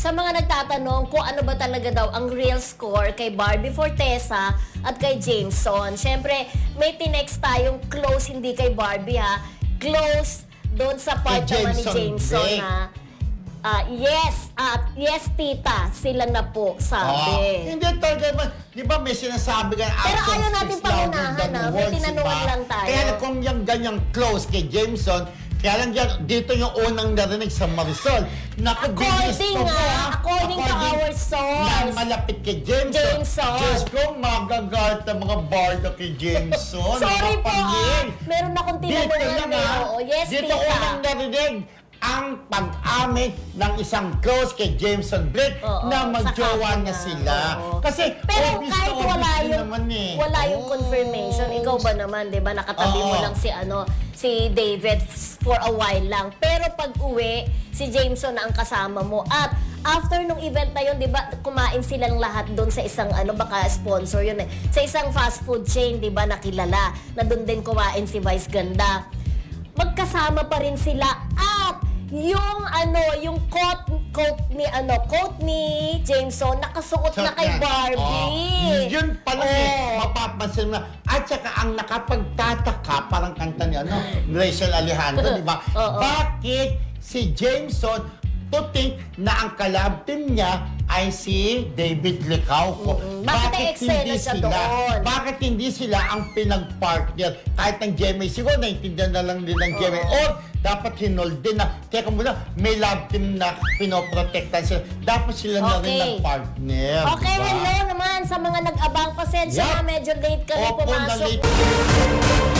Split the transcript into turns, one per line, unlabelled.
sa mga nagtatanong kung ano ba talaga daw ang real score kay Barbie Fortesa at kay Jameson. Siyempre, may tinext tayong close hindi kay Barbie ha. Close doon sa part
Kay
naman ni
Jameson
na ah, yes, at yes tita, sila na po
Ah,
sabi.
hindi talaga naman. Di ba may sinasabi ka,
Pero ayaw natin pangunahan, ah. May tinanungan lang tayo.
Kaya kung yung ganyang close kay Jameson, kaya lang yan, dito yung unang narinig sa Marisol. Naku,
According nga,
mo, ah.
according to our source.
Na malapit kay Jameson.
Jameson.
Diyos ko, magagalit ang mga bardo kay Jameson.
Sorry po ah,
Nakapangin.
meron akong
Dito
tinanungan
lang
eh.
ah.
Oo, yes
Dito
tita.
unang narinig ang pag-amin ng isang close kay Jameson Blake
Oo,
na magjowa
kapo
na
na.
sila.
Oo.
Kasi
Pero
obvious
kahit
na
wala
obvious din
yung
naman eh.
wala yung
Oo.
confirmation, ikaw ba naman, 'di ba? Nakatabi mo
Oo.
lang si ano, si David for a while lang. Pero pag uwi, si Jameson na ang kasama mo at after nung event na yun, 'di ba, kumain silang lahat doon sa isang ano, baka sponsor yun eh. Sa isang fast food chain, 'di ba, nakilala na doon din kumain si Vice Ganda. Magkasama pa rin sila at yung ano, yung coat coat ni ano, coat ni Jameson nakasuot na kay. Barbie.
Oh, yun pala eh.
Oo.
Mapapansin mo na. At saka ang nakapagtataka, parang kanta ni ano, Rachel Alejandro, di ba?
Oo.
Bakit si Jameson to think na ang collab team niya ay si David Licauco.
Mm-mm. Bakit ay eksena siya doon?
Bakit hindi sila ang pinag-partner? Kahit ng GMA, siguro naintindihan na lang din ng GMA.
Oo.
Or dapat hinold din na, teka muna, may love team na pinoprotektan sila. Dapat sila na rin
Okay.
ng partner.
Okay,
diba?
hello naman sa mga nag-abang. Pasensya
Yup.
na, medyo late kami
Opo, na
pumasok.
late.